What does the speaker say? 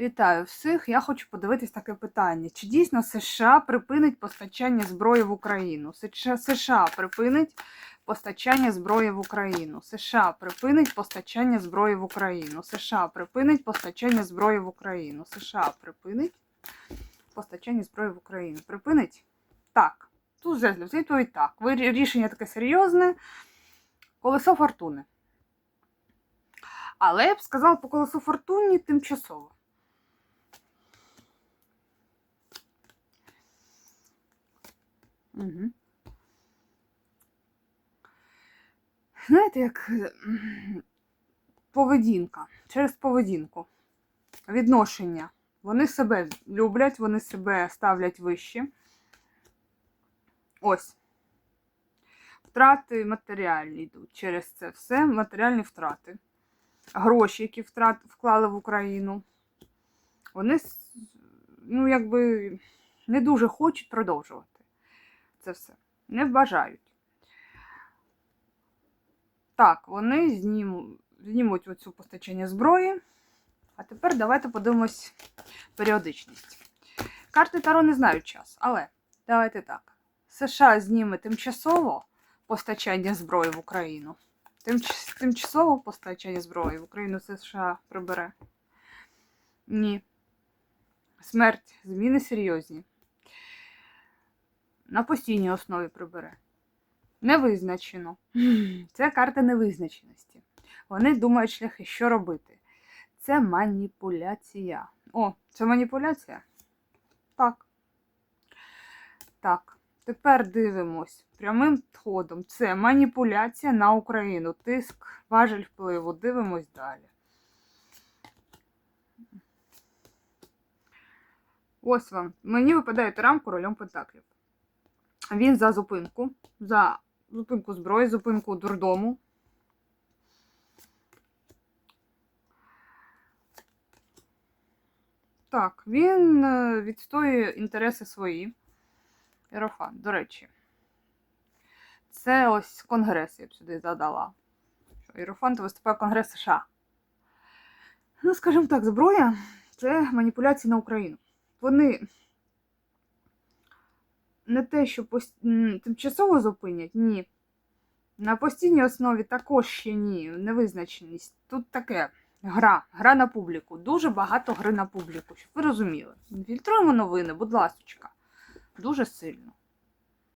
Вітаю всіх. Я хочу подивитись таке питання. Чи дійсно США припинить постачання зброї в Україну? США, припинить постачання зброї в Україну. США припинить постачання зброї в Україну. США припинить постачання зброї в Україну. США припинить постачання зброї в Україну. Припинить? Так. Тут. Це відповідь так. Рішення таке серйозне. Колесо фортуни. Але я б сказала по колесу фортуні тимчасово. Угу. Знаєте, як поведінка, через поведінку, відношення. Вони себе люблять, вони себе ставлять вище. Ось. Втрати матеріальні йдуть через це все, матеріальні втрати. Гроші, які втрат, вклали в Україну, вони, ну, якби, не дуже хочуть продовжувати це все. Не бажають. Так, вони знімуть, знімуть оцю постачання зброї. А тепер давайте подивимось періодичність. Карти Таро не знають час, але давайте так. США зніме тимчасово постачання зброї в Україну. Тимч- Тимчасово постачання зброї в Україну США прибере. Ні. Смерть, зміни серйозні. На постійній основі прибере. Невизначено. Це карта невизначеності. Вони думають шляхи, що робити. Це маніпуляція. О, це маніпуляція? Так. Так. Тепер дивимось прямим ходом. Це маніпуляція на Україну. Тиск, важель впливу. Дивимось далі. Ось вам. Мені випадає Тарам королем Пентаклів. Він за зупинку, за зупинку зброї, зупинку дурдому. Так, він е, відстоює інтереси свої. Єрофан, до речі. Це ось Конгрес, я б сюди задала. Що Єрофант виступає Конгрес США. Ну, скажімо так, зброя це маніпуляції на Україну. Вони не те, що пост... тимчасово зупинять, ні. На постійній основі також ще ні. Невизначеність. Тут таке гра, гра на публіку. Дуже багато гри на публіку, щоб ви розуміли. Фільтруємо новини, будь ласочка. Дуже сильно.